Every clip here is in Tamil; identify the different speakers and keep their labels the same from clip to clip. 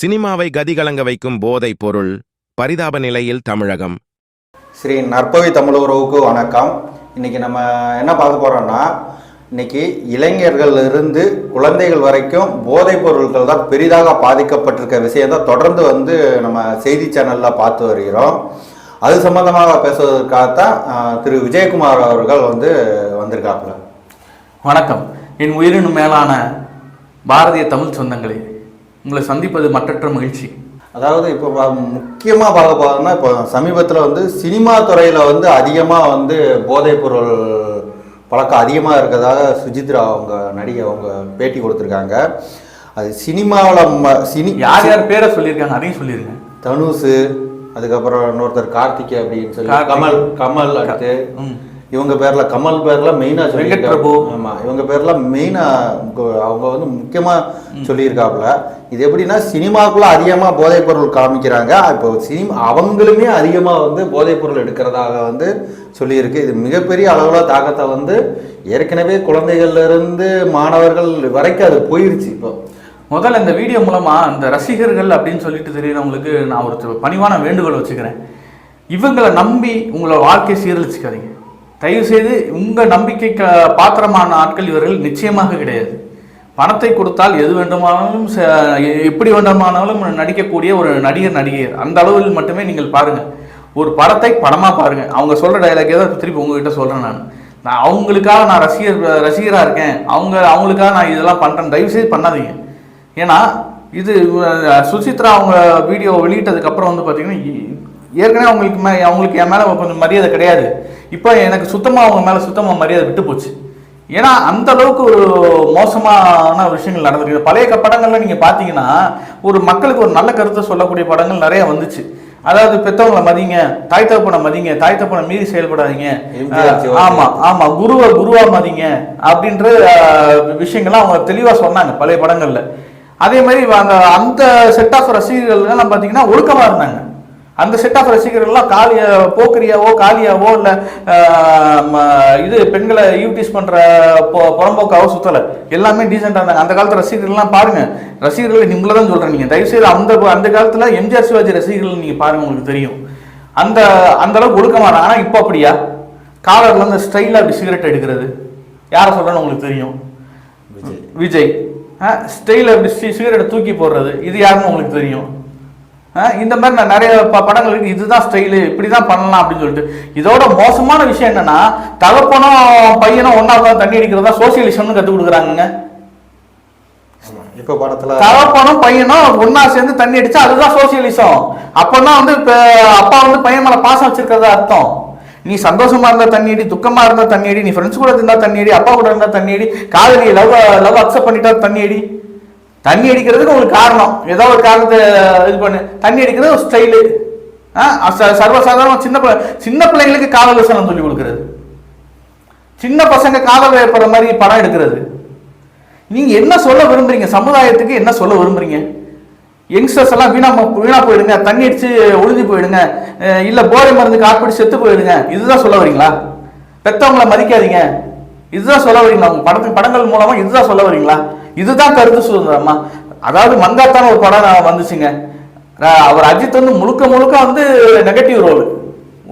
Speaker 1: சினிமாவை கதிகலங்க வைக்கும் போதைப் பொருள் பரிதாப நிலையில் தமிழகம்.
Speaker 2: ஸ்ரீ நற்பவி தமிழ் உறவுக்கு வணக்கம். இன்னைக்கு நம்ம என்ன பார்க்க போறோம்னா இன்னைக்கு இளைஞர்கள் இருந்து குழந்தைகள் வரைக்கும் போதைப் பொருட்கள் தான் பெரிதாக பாதிக்கப்பட்டிருக்க விஷயம் தான் தொடர்ந்து வந்து நம்ம செய்தி சேனல்ல பார்த்து வருகிறோம். அது சம்பந்தமாக பேசுவதற்காகத்தான் திரு விஜயகுமார் அவர்கள் வந்து வந்திருக்காப்புல.
Speaker 3: வணக்கம். என் உயிரினும் மேலான பாரதிய தமிழ் சொந்தங்களே உங்களை சந்திப்பது மற்றற்ற மகிழ்ச்சி
Speaker 2: அதாவது இப்போ முக்கியமாக பார்க்க போகிறோம்னா இப்போ சமீபத்தில் வந்து சினிமா துறையில் வந்து அதிகமாக வந்து போதைப் பொருள் பழக்கம் அதிகமாக இருக்கிறதாக சுஜித்ரா அவங்க நடிகை அவங்க பேட்டி கொடுத்துருக்காங்க அது சினிமாவில் சினி
Speaker 3: யார் யார் பேரை சொல்லியிருக்காங்க அதையும் சொல்லிருங்க
Speaker 2: தனுஷு அதுக்கப்புறம் இன்னொருத்தர் கார்த்திகை அப்படின்னு சொல்லி. கமல் கமல் அடுத்து. இவங்க பேர்ல கமல் பேர்ல மெயினா
Speaker 3: வெங்கட் பிரபு.
Speaker 2: ஆமா இவங்க பேர்ல மெயினா அவங்க வந்து முக்கியமா சொல்லியிருக்காப்புல. இது எப்படின்னா சினிமாக்குள்ள அதிகமா போதைப் பொருள் காமிக்கிறாங்க. இப்போ சினிமா அவங்களுமே அதிகமா வந்து போதைப் பொருள் எடுக்கிறதாக வந்து சொல்லியிருக்கு. இது மிகப்பெரிய அளவுல தாக்கத்தை வந்து ஏற்கனவே குழந்தைகள்ல இருந்து மாணவர்கள் வரைக்கும் அது போயிருச்சு இப்போ.
Speaker 3: முதல்ல இந்த வீடியோ மூலமா அந்த ரசிகர்கள் அப்படின்னு சொல்லிட்டு தெரியறவங்களுக்கு நான் ஒரு பணிவான வேண்டுகோள் வச்சுக்கிறேன். இவங்களை நம்பி உங்களோட வாழ்க்கையை சீரழிச்சுக்காதீங்க. தயவுசெய்து உங்கள் நம்பிக்கைக்கு பாத்திரமான ஆட்கள் இவர்கள் நிச்சயமாக கிடையாது. பணத்தை கொடுத்தால் எது வேண்டுமானாலும் ச- எப்படி வேண்டுமானாலும் நடிக்கக்கூடிய ஒரு நடிகர் நடிகர் அந்த அளவில் மட்டுமே நீங்கள் பாருங்கள் ஒரு படத்தை படமாக பாருங்கள் அவங்க சொல்கிற டைலாக்கே தான் திருப்பி உங்ககிட்ட சொல்கிறேன் நான். நான் அவங்களுக்காக நான் ரசிகர் ரசிகராக இருக்கேன். அவங்க அவங்களுக்காக நான் இதெல்லாம் பண்ணுறேன் தயவு செய்து பண்ணாதீங்க. ஏன்னா இது சுசித்ரா அவங்க வீடியோ வெளியிட்டதுக்கப்புறம் வந்து பார்த்தீங்கன்னா ஏற்கனவே அவங்களுக்கு மே அவங்களுக்கு என் மேலே கொஞ்சம் மரியாதை கிடையாது. இப்போ எனக்கு சுத்தமாக அவங்க மேலே சுத்தமாக மரியாதை விட்டு போச்சு. ஏன்னா அந்த அளவுக்கு ஒரு மோசமான விஷயங்கள் நடந்திருக்கு. பழைய க- படங்கள்ல நீங்க பாத்தீங்கன்னா ஒரு மக்களுக்கு ஒரு நல்ல கருத்தை சொல்லக்கூடிய படங்கள் நிறைய வந்துச்சு. அதாவது பெத்தவங்களை மதிங்க தாய் தகப்பனை மதிங்க தாய் தகப்பனை மீறி செயல்படாதீங்க. ஆமா ஆமா குருவை குருவா மதிங்க அப்படின்ற விஷயங்கள்லாம் அவங்க தெளிவா சொன்னாங்க பழைய படங்கள்ல. அதே மாதிரி அந்த அந்த செட் ஆஃப் ரசிகர்கள்லாம் பார்த்தீங்கன்னா ஒழுக்கமா இருந்தாங்க. அந்த செட் ஆஃப் ரசிகர்கள்லாம் காலிய போக்கிரியாவோ காலியாவோ இல்லை இது பெண்களை யூட்டிஸ் பண்ற பொ- புறம்போக்காவோ சுத்தலை. எல்லாமே டீசெண்டாக இருந்தாங்க. அந்த காலத்து ரசிகர்கள்லாம் பாருங்க. ரசிகர்கள் நீங்கள தான் சொல்றேன் நீங்க. தயவுசெய்து அந்த அந்த காலத்துல எம்ஜிஆர் சிவாஜி ரசிகர்கள் நீங்க பாருங்க உங்களுக்கு தெரியும். அந்த அந்த அளவுக்கு ஒழுக்கமா இருந்தாங்க. ஆனா இப்போ அப்படியா? காலர்ல இருந்து ஸ்டைலா அப்படி சிகரெட் எடுக்கிறது. யாரை சொல்றேன்னு உங்களுக்கு தெரியும்?
Speaker 2: விஜய்.
Speaker 3: விஜய். ஸ்டைல அப்படி சிகரெட்டை தூக்கி போடுறது. இது யாருன்னு உங்களுக்கு தெரியும்? இந்த மாதிரி நான் நிறைய படங்கள் இருக்கு. இதுதான் ஸ்டைலு இப்படி தான் பண்ணலாம் அப்படின்னு சொல்லிட்டு. இதோட மோசமான விஷயம் என்னன்னா தகப்பனும் பையனும் ஒன்னா உட்காந்து தண்ணி அடிக்கிறதா சோசியலிசம்னு கற்றுக் கொடுக்குறாங்க.
Speaker 2: இப்போ படத்துல
Speaker 3: தகப்பனும் பையனும் ஒன்னா சேர்ந்து தண்ணி அடிச்சா அதுதான் சோசியலிசம் அப்பதான் வந்து இப்ப அப்பா வந்து பையன் மேல பாசம் வச்சிருக்கிறதா அர்த்தம். நீ சந்தோஷமா இருந்தா தண்ணி அடி துக்கமா இருந்தா தண்ணி அடி நீ ஃப்ரெண்ட்ஸ் கூட இருந்தா தண்ணி அடி அப்பா கூட இருந்தா தண்ணி அடி காதலி லவ் லவ் அக்செப்ட் பண்ணிட்டா தண்ணி அடி. தண்ணி அடிக்கிறதுக்கு உங்களுக்கு காரணம். ஏதோ ஒரு காரணத்தை இது பண்ணு. தண்ணி அடிக்கிறது ஒரு ஸ்டைலு சர்வசாதாரண சின்ன பிள்ளை சின்ன பிள்ளைங்களுக்கு காதல் வசனம் சொல்லி கொடுக்குறது. சின்ன பசங்க காதல் ஏற்படுற மாதிரி படம் எடுக்கிறது. நீங்கள் என்ன சொல்ல விரும்புறீங்க? சமுதாயத்துக்கு என்ன சொல்ல விரும்புறீங்க? யங்ஸ்டர்ஸ் எல்லாம் வீணா வீணா போயிடுங்க. தண்ணி அடிச்சு ஒளிஞ்சு போயிடுங்க. இல்லை போரை போதை மருந்து காப்பிடி செத்து போயிடுங்க. இதுதான் சொல்ல வரீங்களா? பெற்றவங்களை மதிக்காதீங்க. இதுதான் சொல்ல வரீங்களா? உங்க படத்து படங்கள் மூலமா இதுதான் சொல்ல வரீங்களா? இதுதான் கருத்து சுதந்திரமா அதாவது மங்காத்தான ஒரு படம் வந்துச்சுங்க. அவர் அஜித் வந்து முழுக்க முழுக்க வந்து நெகட்டிவ் ரோல்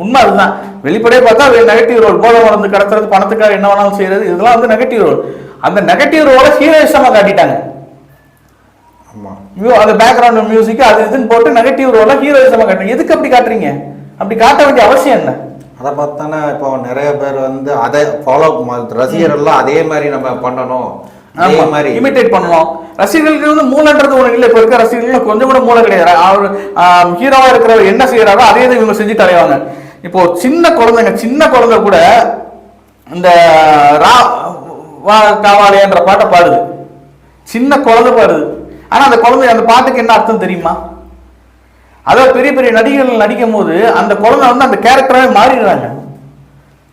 Speaker 3: உண்மை அதுதான். வெளிப்படையா பார்த்தா நெகட்டிவ் ரோல் போதை மருந்து கடத்துறது பணத்துக்காக என்ன வேணாலும் செய்யறது இதெல்லாம் வந்து நெகட்டிவ் ரோல் அந்த நெகட்டிவ் ரோலை ஹீரோயிசமா காட்டிட்டாங்க. அந்த பேக்ரவுண்ட் மியூசிக் அது இதுன்னு போட்டு நெகட்டிவ் ரோலை ஹீரோயிசமா காட்டுறீங்க. எதுக்கு அப்படி காட்டுறீங்க? அப்படி காட்ட வேண்டிய அவசியம் என்ன?
Speaker 2: அதை பார்த்தானே இப்போ நிறைய பேர் வந்து அதை ஃபாலோ ரசிகர்கள்லாம் அதே மாதிரி நம்ம பண்ணணும். மாதிரி
Speaker 3: இமிட்டேட் பண்ணணும் ரசிகர்களுக்கு வந்து மூளைன்றது ஒண்ணு இல்லை. இப்ப இருக்க ரசிகர்களுக்கு கொஞ்சம் கூட மூளை கிடையாது. அவர் ஹீரோவா இருக்கிறவர் என்ன செய்யறாரோ அதே தான் இவங்க செஞ்சு தலைவாங்க. இப்போ சின்ன குழந்தைங்க சின்ன குழந்தை கூட இந்த ரா வா காவாலேன்ற பாட்டை பாடுது. சின்ன குழந்தை பாடுது. ஆனா அந்த குழந்தை அந்த பாட்டுக்கு என்ன அர்த்தம் தெரியுமா? அதாவது பெரிய பெரிய நடிகர்கள் நடிக்கும் போது அந்த குழந்தை வந்து அந்த கேரக்டராகவே மாறிடுறாங்க.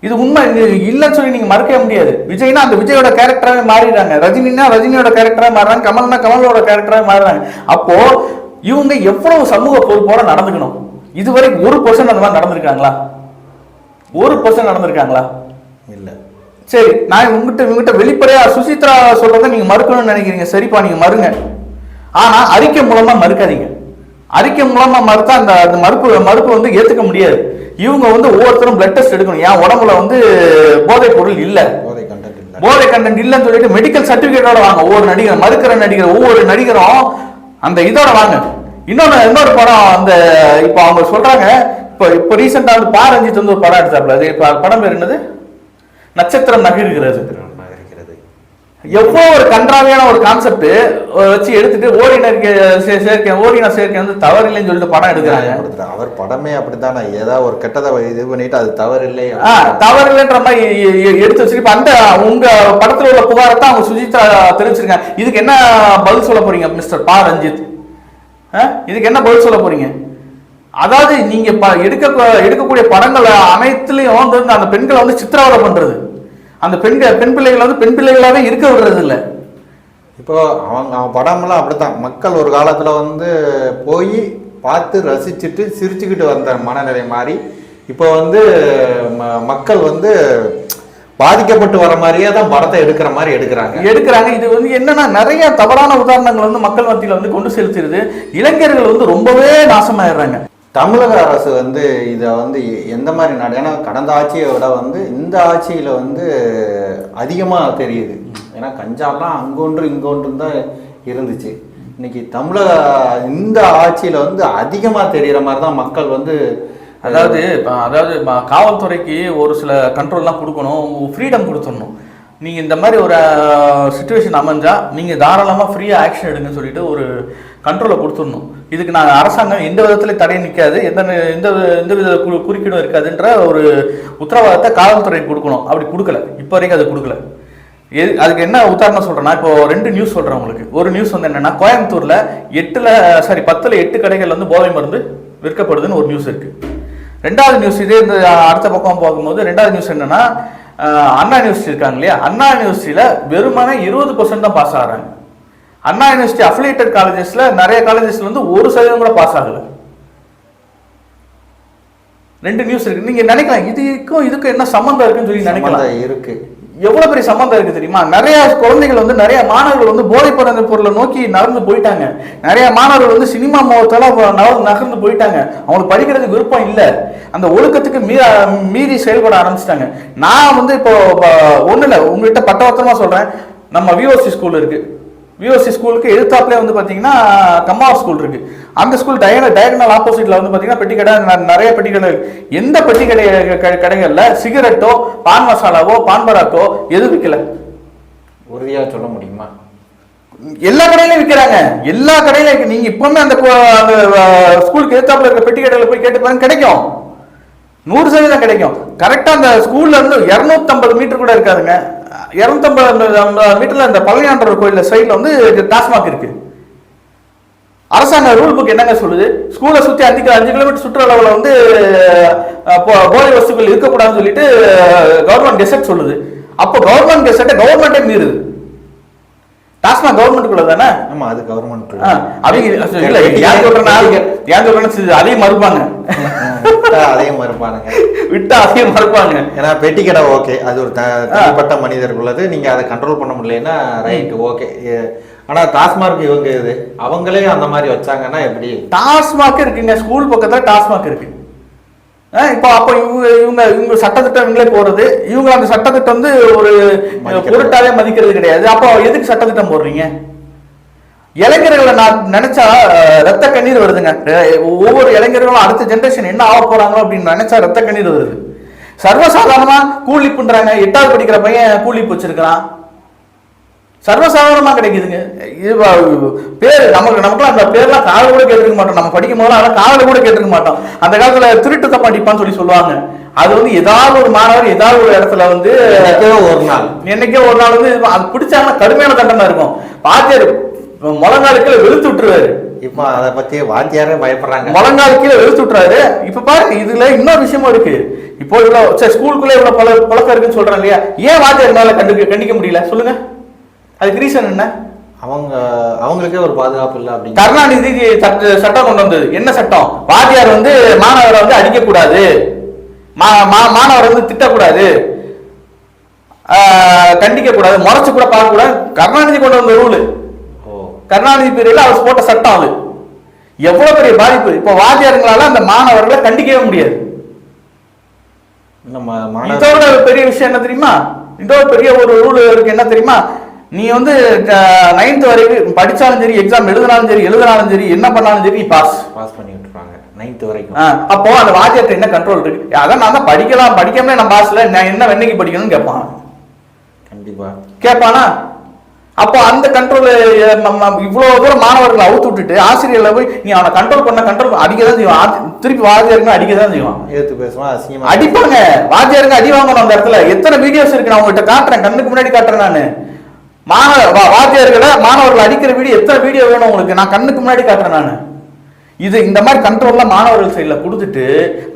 Speaker 3: இது உண்மை இது இல்லைன்னு சொல்லி நீங்க மறுக்கவே முடியாது. விஜய்னா அந்த விஜயோட கேரக்டராகவே மாறிடுறாங்க. ரஜினினா ரஜினியோட கேரக்டராக மாறுறாங்க. கமல்னா கமலோட கேரக்டராகவே மாறுறாங்க. அப்போ இவங்க எவ்வளவு சமூக பொறுப்போட நடந்துக்கணும்? இதுவரை ஒரு பர்சன்ட் அந்த மாதிரி நடந்திருக்காங்களா? ஒரு பர்சன்ட் நடந்திருக்காங்களா?
Speaker 2: இல்ல.
Speaker 3: சரி நான் உங்ககிட்ட உங்ககிட்ட வெளிப்படையா சுசித்ரா சொல்றதை நீங்க மறுக்கணும்னு நினைக்கிறீங்க. சரிப்பா நீங்க மறுங்க. ஆனா அறிக்கை மூலமா மறுக்காதீங்க. அறிக்கை மூலமா மறுத்தா அந்த அந்த மறுப்பு மறுப்பு வந்து ஏத்துக்க முடியாது. இவங்க வந்து ஒவ்வொருத்தரும் பிளட் டெஸ்ட் எடுக்கணும். என் உடம்புல வந்து போதைப் பொருள் இல்ல.
Speaker 2: போதை கண்டென்ட்
Speaker 3: இல்லைன்னு சொல்லிட்டு மெடிக்கல் சர்டிபிகேட்டோட வாங்க. ஒவ்வொரு நடிகர் மறுக்கிற நடிகர் ஒவ்வொரு நடிகரும். அந்த இதோட வாங்க. இன்னொன்னு இன்னொரு படம் அந்த இப்போ அவங்க சொல்றாங்க இப்போ இப்போ ரீசெண்டா வந்து பா ரஞ்சித் வந்து ஒரு படம் எடுத்தாப்புல. அது இப்போ படம் பேர் என்னது? நட்சத்திரம் நகர்கிறது.
Speaker 2: இருக்கிறது
Speaker 3: எவ்வளோ ஒரு கன்றாவியான ஒரு கான்செப்ட் வச்சு எடுத்துட்டு ஓரினர் சேர்க்கை ஓரினர் சேர்க்கை வந்து தவறு இல்லைன்னு சொல்லிட்டு படம் எடுக்கிறாங்க.
Speaker 2: அவர் படமே அப்படித்தானே? ஏதாவது ஒரு கெட்டதை இது பண்ணிட்டு அது தவறு இல்லை
Speaker 3: தவறு இல்லைன்ற மாதிரி எடுத்து வச்சிருக்கு. இப்ப அந்த உங்க படத்துல உள்ள புகாரை தான் அவங்க சுஜித்ரா தெரிவிச்சிருக்காங்க. இதுக்கு என்ன பதில் சொல்ல போறீங்க மிஸ்டர் பா. ரஞ்சித்? இதுக்கு என்ன பதில் சொல்ல போறீங்க? அதாவது நீங்க எடுக்க எடுக்கக்கூடிய படங்கள் அனைத்துலயும் வந்து அந்த பெண்களை வந்து சித்திரவதை பண்றது. அந்த பெண்கள் பெண் பிள்ளைகளை வந்து பெண் பிள்ளைகளாவே இருக்க விடுறது இல்ல
Speaker 2: இப்போ அவங்க அவன் படமெல்லாம் அப்படித்தான். மக்கள் ஒரு காலத்துல வந்து போய் பார்த்து ரசிச்சுட்டு சிரிச்சுக்கிட்டு வந்த மனநிலை மாறி இப்போ வந்து மக்கள் வந்து பாதிக்கப்பட்டு வர மாதிரியே தான் படத்தை எடுக்கிற மாதிரி எடுக்கிறாங்க.
Speaker 3: எடுக்கிறாங்க. இது வந்து என்னன்னா நிறைய தவறான உதாரணங்கள் வந்து மக்கள் மத்தியில வந்து கொண்டு செலுத்திடுது. இளைஞர்கள் வந்து ரொம்பவே நாசமாயிடுறாங்க.
Speaker 2: தமிழக அரசு வந்து இதை வந்து எந்த மாதிரி நட ஏன்னா கடந்த ஆட்சியை விட வந்து இந்த ஆட்சியில் வந்து அதிகமாக தெரியுது. ஏன்னா கஞ்சாலாம் அங்கொன்று இங்கொன்று தான் இருந்துச்சு. இன்னைக்கு தமிழக இந்த ஆட்சியில் வந்து அதிகமாக தெரிகிற மாதிரி தான் மக்கள் வந்து
Speaker 3: அதாவது அதாவது காவல்துறைக்கு ஒரு சில கண்ட்ரோல்லாம் கொடுக்கணும் ஃப்ரீடம் கொடுத்துடணும். நீங்கள் இந்த மாதிரி ஒரு சுச்சுவேஷன் அமைஞ்சால் நீங்கள் தாராளமாக ஃப்ரீயாக ஆக்ஷன் எடுங்கன்னு சொல்லிட்டு ஒரு கண்ட்ரோலை கொடுத்துடணும். இதுக்கு நாங்கள் அரசாங்கம் எந்த விதத்துலையும் தடை நிற்காது எந்த எந்த எந்த வித கு- குறுக்கீடும் இருக்காதுன்ற ஒரு உத்தரவாதத்தை காவல்துறை கொடுக்கணும். அப்படி கொடுக்கல. இப்போ வரைக்கும் அது கொடுக்கல. எது அதுக்கு என்ன உதாரணம் சொல்கிறேன்னா இப்போ ரெண்டு நியூஸ் சொல்கிறேன் உங்களுக்கு. ஒரு நியூஸ் வந்து என்னென்னா கோயம்புத்தூரில் எட்டில் சாரி பத்தில் எட்டு கடைகள் வந்து போதை மருந்து விற்கப்படுதுன்னு ஒரு நியூஸ் இருக்குது ரெண்டாவது நியூஸ் இதே இந்த அடுத்த பக்கம் போகும்போது ரெண்டாவது நியூஸ் என்னென்னா அண்ணா யூனிவர்சிட்டி இருக்காங்க இல்லையா? அண்ணா யூனிவர்சிட்டியில வெறுமனே இருபது பர்சன்ட் தான் பாஸ் ஆகுறாங்க. அண்ணா யூனிவர்சிட்டி அஃபிலியேட்டட் காலேஜஸ்ல நிறைய காலேஜஸ்ல வந்து ஒரு சதவீதம் கூட பாஸ் ஆகல. ரெண்டு நியூஸ் இருக்கு. நீங்க நினைக்கலாம் இதுக்கும் இதுக்கும் என்ன சம்மந்தம் இருக்குன்னு சொல்லி நினைக்கலாம்.
Speaker 2: இருக்கு.
Speaker 3: எவ்வளவு பெரிய சம்பந்தம் இருக்கு தெரியுமா? நிறைய குழந்தைகள் வந்து நிறைய மாணவர்கள் வந்து போதைப் பொருளை நோக்கி நகர்ந்து போயிட்டாங்க. நிறைய மாணவர்கள் வந்து சினிமா முகத்தால நகர்ந்து போயிட்டாங்க. அவங்களுக்கு படிக்கிறதுக்கு விருப்பம் இல்லை. அந்த ஒழுக்கத்துக்கு மீ மீறி செயல்பட ஆரம்பிச்சிட்டாங்க. நான் வந்து இப்போ ஒன்றும் இல்லை உங்ககிட்ட பட்டவர்த்தமா சொல்றேன். நம்ம விஓசி ஸ்கூல் இருக்கு. விஓசி ஸ்கூலுக்கு எதிர்த்தாப்புல வந்து பாத்தீங்கன்னா கம்மாவ் ஸ்கூல் இருக்கு. அந்த ஸ்கூல் டயன டயகனல் ஆப்போசிட்ல வந்து பாத்தீங்கன்னா பெட்டி கடை ந- நிறைய பெட்டி கடை. எந்த பெட்டி கடை கடைகள்ல சிகரெட்டோ பான் மசாலாவோ பான் பராக்கோ எது விற்கல
Speaker 2: உறுதியாக சொல்ல முடியுமா?
Speaker 3: எல்லா கடையிலும் விற்கிறாங்க எல்லா கடையிலும். நீங்க இப்பவுமே அந்த அந்த ஸ்கூலுக்கு எதிர்த்தாப்புல இருக்க பெட்டி கடையில போய் கேட்டு பாருங்க கிடைக்கும். நூறு சதவீதம் கிடைக்கும். கரெக்டா அந்த ஸ்கூல்ல இருந்து இருநூத்தம்பது மீட்டர் கூட இருக்காதுங்க. இருநூத்தம்பது மீட்டர்ல அந்த பழனியாண்டவர் கோயில்ல சைடுல வந்து டாஸ்மாக் இருக்கு. அரசாங்க ரூல் புக் என்னங்க சொல்லுது? ஸ்கூலை சுத்தி அஞ்சு அஞ்சு கிலோமீட்டர் சுற்றுலாவில் வந்து போதை வஸ்துக்கள் இருக்கக்கூடாதுன்னு சொல்லிட்டு கவர்மெண்ட் கெசட் சொல்லுது. அப்போ கவர்மெண்ட் கெசட்டை கவர்மெண்டே மீறுது. டாஸ்மாக் கவர்மெண்ட்டுக்குள்ள தானே
Speaker 2: ஆமா அது கவர்மெண்ட்
Speaker 3: அவங்க இல்ல ஏன் சொல்றேன்னா ஏன் சொல்றேன்னா அதையும் மறுப்பாங்க.
Speaker 2: அதையும் மறுப்பானுங்க.
Speaker 3: விட்டா அதையும் மறுப்பாங்க
Speaker 2: ஏன்னா பெட்டி கடை ஓகே. அது ஒரு தனிப்பட்ட மனிதர்களுள்ளது. நீங்க அதை கண்ட்ரோல் பண்ண முடியலன்னா ரைட் ஓகே ஆனா டாஸ்மார்க் இவங்க இது. அவங்களே அந்த மாதிரி வச்சாங்கன்னா எப்படி?
Speaker 3: டாஸ்மாக் இருக்குங்க. ஸ்கூல் பக்கத்துல டாஸ்மாக் இருக்கு. இப்போ அப்போ இவங்க இவங்க இவங்க சட்டத்திட்டம் இவங்களே போறது இவங்க அந்த சட்டத்திட்டம் வந்து ஒரு. பொருட்டாவே மதிக்கிறது கிடையாது. அப்போ எதுக்கு சட்டத்திட்டம் போடுறீங்க? இளைஞர்களை நான் நினைச்சா ரத்த கண்ணீர் வருதுங்க. ஒவ்வொரு இளைஞர்களும் அடுத்த ஜெனரேஷன் என்ன ஆக போறாங்களோ அப்படின்னு நினைச்சா ரத்த கண்ணீர் வருது. சர்வசாதாரணமா கூலிப்புன்றாங்க எட்டாவது படிக்கிற பையன் கூலிப்பு வச்சிருக்கிறான். சர்வசாதாரணமா கிடைக்குதுங்க. இது பேர் நமக்கு நமக்குலாம் அந்த பேர்லாம் காதல கூட கேட்டிருக்க மாட்டோம். நம்ம படிக்கும் போது அதெல்லாம் காதல கூட கேட்டிருக்க மாட்டோம். அந்த காலத்துல திருட்டு தப்பா அடிப்பான்னு சொல்லி சொல்லுவாங்க. அது வந்து ஏதாவது ஒரு மாணவர் ஏதாவது ஒரு இடத்துல வந்து
Speaker 2: ஒரு நாள்.
Speaker 3: என்னைக்கே ஒரு நாள் வந்து அது பிடிச்சாங்கன்னா கடுமையான தண்டனை இருக்கும். பாத்தியார் முழங்கால் கீழே வெளுத்து விட்டுருவாரு.
Speaker 2: இப்போ அதை பத்தி வாத்தியாரே பயப்படுறாங்க.
Speaker 3: முழங்கால் கீழே வெளுத்து விட்டுறாரு இப்ப பாருங்க இதுல இன்னொரு விஷயமும் இருக்கு. இப்போ இவ்வளவு சரி ஸ்கூலுக்குள்ள இவ்வளவு பல பழக்கம் இருக்குன்னு சொல்றேன் இல்லையா? ஏன் வாத்தியார் மேல கண்டு கண்டிக்க முடியல? சொல்லுங்க. அதுக்கு ரீசன் என்ன?
Speaker 2: அவங்க அவங்களுக்கே ஒரு பாதுகாப்பு இல்லை அப்படிங்க.
Speaker 3: கருணாநிதி சட்ட சட்டம் கொண்டு வந்தது. என்ன சட்டம்? வாத்தியார் வந்து மாணவரை வந்து அடிக்கக்கூடாது. மாணவரை வந்து திட்டக்கூடாது. கண்டிக்க கூடாது முறைச்சு கூட பார்க்க கூடாது கருணாநிதி கொண்டு வந்த ரூல். கருணாநிதி பீரியட்ல அவர் போட்ட சட்டம் அது. எவ்வளவு பெரிய பாதிப்பு? இப்போ வாத்தியாருங்களால அந்த மாணவர்களை கண்டிக்கவே முடியாது. இதோட பெரிய விஷயம் என்ன தெரியுமா? இதோட பெரிய ஒரு ரூல் இருக்கு என்ன தெரியுமா? நீ வந்து நைன்த் வரைக்கும் படிச்சாலும் சரி எக்ஸாம் எழுதினாலும் சரி எழுதினாலும் சரி என்ன பண்ணாலும் சரி பாஸ்
Speaker 2: பாஸ் பண்ணி விட்டுருவாங்க நைன்த் வரைக்கும்.
Speaker 3: அப்போ அந்த வாத்தியார்ட்ட என்ன கண்ட்ரோல் இருக்கு? அதான் நான் தான் படிக்கலாம் படிக்காமலே நான் பாஸ்ல நான் என்ன வெண்ணைக்கு படிக்கணும்னு கேட்பான்.
Speaker 2: கண்டிப்பா.
Speaker 3: கேட்பானா? அப்போ அந்த கண்ட்ரோல் நம்ம இவ்வளவு தூரம் மாணவர்களை அவுத்து விட்டுட்டு ஆசிரியர்ல போய் நீ அவனை கண்ட்ரோல் பண்ண கண்ட்ரோல் அடிக்க தான் செய்வான். திருப்பி வாத்தியாருங்க அடிக்க தான் செய்வான்.
Speaker 2: எடுத்து பேசுவான் அசிங்கமா
Speaker 3: அடிப்பாங்க. வாத்தியாருங்க அடி வாங்கணும் அந்த இடத்துல. எத்தனை வீடியோஸ் இருக்கு? நான் உங்ககிட்ட காட்டுறேன். கண்ணுக்கு முன்னாடி காட்டுறேன் நானு. மாணவ வாத்தியார்களை மாணவர்கள் அடிக்கிற வீடியோ எத்தனை வீடியோ வேணும் உங்களுக்கு? நான் கண்ணுக்கு முன்னாடி காட்டுறேன் நான். இது இந்த மாதிரி கண்ட்ரோல்லாம் மாணவர்கள் சைடில் கொடுத்துட்டு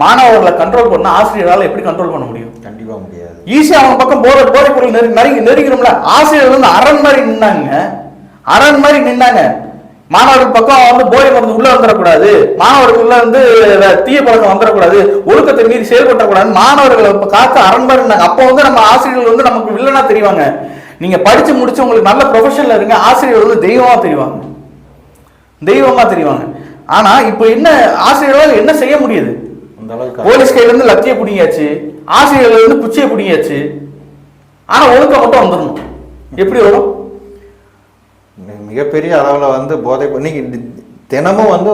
Speaker 3: மாணவர்களை கண்ட்ரோல் பண்ண ஆசிரியரால் எப்படி கண்ட்ரோல் பண்ண முடியும்?
Speaker 2: கண்டிப்பா முடியாது.
Speaker 3: ஈஸியா அவங்க பக்கம் போற போதை பொருள் நெரு நெருங்கி நெருங்கிறோம்ல ஆசிரியர் வந்து அரண் மாதிரி நின்னாங்க. அரண் மாதிரி நின்னாங்க. மாணவர்கள் பக்கம் வந்து போதை மருந்து உள்ள வந்துடக்கூடாது மாணவர்கள் உள்ள வந்து தீய பழக்கம் வந்துடக்கூடாது ஒழுக்கத்தை மீறி செயல்படக்கூடாது மாணவர்களை இப்ப காத்து அரண் மாதிரி நின்னாங்க. அப்போ வந்து நம்ம ஆசிரியர்கள் வந்து நமக்கு வில்லனா தெரிவாங்க. நீங்க படிச்சு முடிச்சு உங்களுக்கு நல்ல ப்ரொஃபஷன்ல இருங்க. ஆசிரியர்கள் வந்து தெய்வமா தெரிவாங்க. தெய்வமா தெரிவாங்க. ஆனா இப்போ என்ன ஆசிரியர்களால் என்ன செய்ய முடியுது?
Speaker 2: அந்த அளவுக்கு
Speaker 3: போலீஸ் கையில இருந்து லத்திய பிடிங்கியாச்சு ஆசிரியர்ல இருந்து குச்சியை பிடிங்கியாச்சு. ஆனா ஒழுக்கம் மட்டும் வந்துடணும். எப்படி வரும்?
Speaker 2: மிகப்பெரிய அளவுல வந்து போதை தி- தினமும் வந்து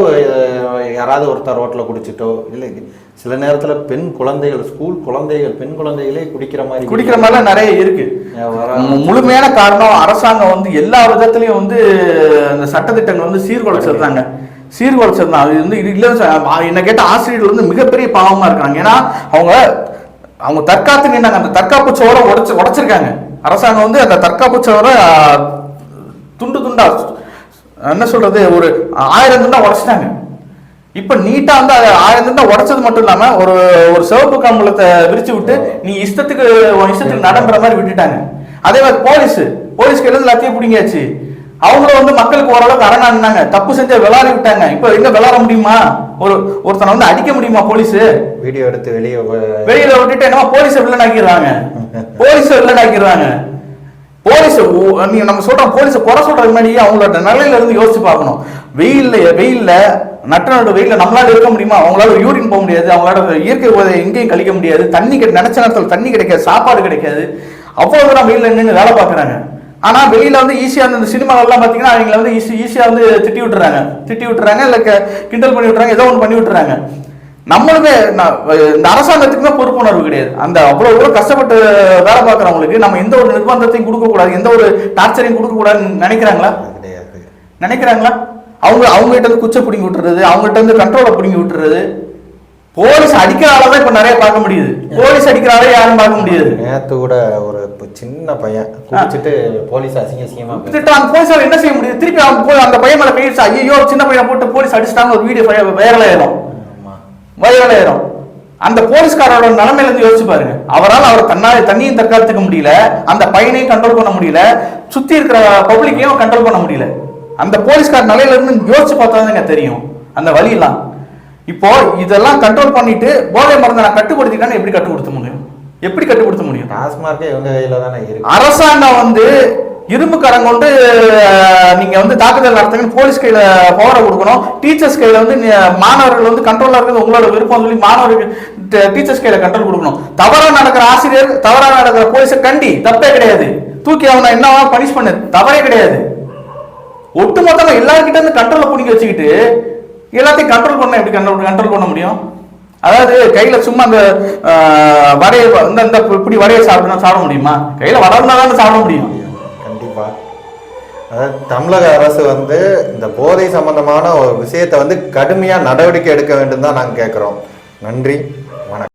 Speaker 2: யாராவது ஒருத்தர் ரோட்ல குடிச்சிட்டோ இல்லை சில நேரத்துல பெண் குழந்தைகள் ஸ்கூல் குழந்தைகள் பெண் குழந்தைகளே குடிக்கிற மாதிரி
Speaker 3: குடிக்கிற மாதிரிலாம் நிறைய இருக்கு.
Speaker 2: அஹ், வர-
Speaker 3: மு- முழுமையான காரணம் அரசாங்கம் வந்து எல்லா விதத்திலையும் வந்து அந்த சட்டத்திட்டங்கள் வந்து சீர்குலைச்சிருந்தாங்க சீர்குலைச்சிருந்தாங்க அது வந்து இது இல்லை என்ன கேட்ட ஆசிரியர்கள் வந்து மிகப்பெரிய பாவமாக இருக்காங்க. ஏன்னா அவங்க அவங்க தற்காத்து நின்னாங்க. அந்த தற்காப்பு சோரை உடச்சு உடச்சிருக்காங்க. அரசாங்கம் வந்து அந்த தற்காப்பு சோரை துண்டு துண்டா என்ன சொல்றது ஒரு ஆயிரம் துண்டா உடச்சிட்டாங்க. இப்ப நீட்டா வந்து அது ஆயிரம் துண்டா உடச்சது மட்டும் இல்லாம ஒரு ஒரு சிவப்பு கம்பளத்தை விரிச்சு விட்டு நீ இஷ்டத்துக்கு உன் இஷ்டத்துக்கு நடம்புற மாதிரி விட்டுட்டாங்க. அதே மாதிரி போலீஸ். போலீஸ் கையில எல்லாத்தையும் பிடிங்கியாச்சு. அவங்களும் வந்து மக்களுக்கு ஓரளவுக்கு அரணாங்க தப்பு செஞ்சா விளாட விட்டாங்க. இப்ப எங்க விளாட முடியுமா? ஒரு ஒருத்தனை வந்து அடிக்க முடியுமா போலீஸ்?
Speaker 2: வீடியோ எடுத்து வெளியே
Speaker 3: வெளியில விட்டுட்டு என்னமோ போலீஸை வில்லன் ஆக்கிடுறாங்க போலீஸை வில்லன் ஆக்கிடுறாங்க போலீஸ் நீங்க நம்ம சொல்றோம் போலீஸை குறை சொல்றதுக்கு முன்னாடி அவங்களோட நிலையில இருந்து யோசிச்சு பார்க்கணும். வெயில்ல வெயில்ல நட்ட நடு வெயில்ல நம்மளால இருக்க முடியுமா? அவங்களால யூரின் போக முடியாது. அவங்களால இயற்கை எங்கேயும் கழிக்க முடியாது. தண்ணி நினைச்ச நேரத்தில் தண்ணி கிடைக்காது சாப்பாடு கிடைக்காது. அவ்வளவு தூரம் வெயில்ல நின்று வேலை பார்க்கறாங்க. ஆனா வெளியில வந்து ஈஸியா அந்த சினிமாவெல்லாம் பாத்தீங்கன்னா அவங்கள வந்து ஈஸி ஈஸியா வந்து திட்டி விட்டுறாங்க. திட்டி விட்டுறாங்க இல்ல கிண்டல் பண்ணி விட்டுறாங்க ஏதோ ஒன்று பண்ணி விட்டுறாங்க. நம்மளுமே இந்த அரசாங்கத்துக்குமே பொறுப்புணர்வு கிடையாது. அந்த அவ்வளவு தூரம் கஷ்டப்பட்டு வேலை பார்க்குறவங்களுக்கு நம்ம எந்த ஒரு நிர்பந்தத்தையும் கொடுக்க கூடாது எந்த ஒரு டார்ச்சரையும் கொடுக்க கூடாதுன்னு நினைக்கிறாங்களா நினைக்கிறாங்களா? அவங்க அவங்க கிட்ட இருந்து குச்சை பிடிங்கி விட்டுறது அவங்க கிட்ட இருந்து கண்ட்ரோலை பிடிங்கி விட்டுறது. போலீஸ் அடிக்கிற ஆளை தான் இப்ப நிறைய பார்க்க முடியுது. போலீஸ் அடிக்கிற ஆளை யாரும் பார்க்க முடியாது.
Speaker 2: நேத்து கூட ஒரு சின்ன பையன் குடிச்சிட்டு போலீஸ் அசிங்க அசிங்கமா
Speaker 3: அந்த போலீஸால என்ன செய்ய முடியுது? திருப்பி அவங்க போய் அந்த பையன் மேல கையிடுச்சு ஐயோ சின்ன பையனை போட்டு போலீஸ் அடிச்சிட்டாங்க ஒரு வீடியோ வைரல் ஆயிரும். வைரல் ஆயிரும். அந்த போலீஸ்காரோட நிலைமையில இருந்து யோசிச்சு பாருங்க. அவரால் அவர் தன்னால் தண்ணியும் தற்காத்துக்க முடியல அந்த பையனையும் கண்ட்ரோல் பண்ண முடியல சுத்தி இருக்கிற பப்ளிக்கையும் கண்ட்ரோல் பண்ண முடியல. அந்த போலீஸ்கார் நிலையில இருந்து யோசிச்சு பார்த்தா தெரியும். அந்த வழியெல்லாம். இப்போ இதெல்லாம் கண்ட்ரோல் பண்ணிட்டு போதை மருந்தை நான் கட்டுப்படுத்திட்டேன்னு எப்படி கட்டுப்படுத்த முடியும்? எப்படி கட்டுப்படுத்த முடியும்?
Speaker 2: டாஸ்மார்க்கே இவங்க கையில தானே இருக்கு.
Speaker 3: அரசாங்கம் வந்து இரும்பு கரம் கொண்டு நீங்க வந்து தாக்குதல் நடத்துங்கன்னு போலீஸ் கையில பவரை கொடுக்கணும். டீச்சர்ஸ் கையில வந்து மாணவர்கள் வந்து கண்ட்ரோலா இருக்கிறது உங்களோட விருப்பம் சொல்லி மாணவர்கள் டீச்சர்ஸ் கையில கண்ட்ரோல் கொடுக்கணும். தவறா நடக்கிற ஆசிரியர் தவறா நடக்கிற போலீஸை கண்டி தப்பே கிடையாது. தூக்கி அவனை என்ன பனிஷ் பண்ணு தவறே கிடையாது. ஒட்டுமொத்தமா எல்லார்கிட்ட இருந்து கண்ட்ரோல பிடிக்க வச்சுக்கிட்டு எல்லாத்தையும் கண்ட்ரோல் பண்ண எப்படி கண்ட்ரோல் கண்ட்ரோல் பண்ண முடியும்? அதாவது கையில சும்மா அந்த அஹ், வடைய இந்த இந்த இப்படி வடைய சாப்பிடணும் சாப்பிட முடியுமா? கையில வளர்ந்தா தானே சாப்பிட முடியும்.
Speaker 2: கண்டிப்பா. அதாவது தமிழக அரசு வந்து இந்த போதை சம்பந்தமான ஒரு விஷயத்தை வந்து கடுமையாக நடவடிக்கை எடுக்க வேண்டும் தான் நாங்கள் கேட்குறோம் நன்றி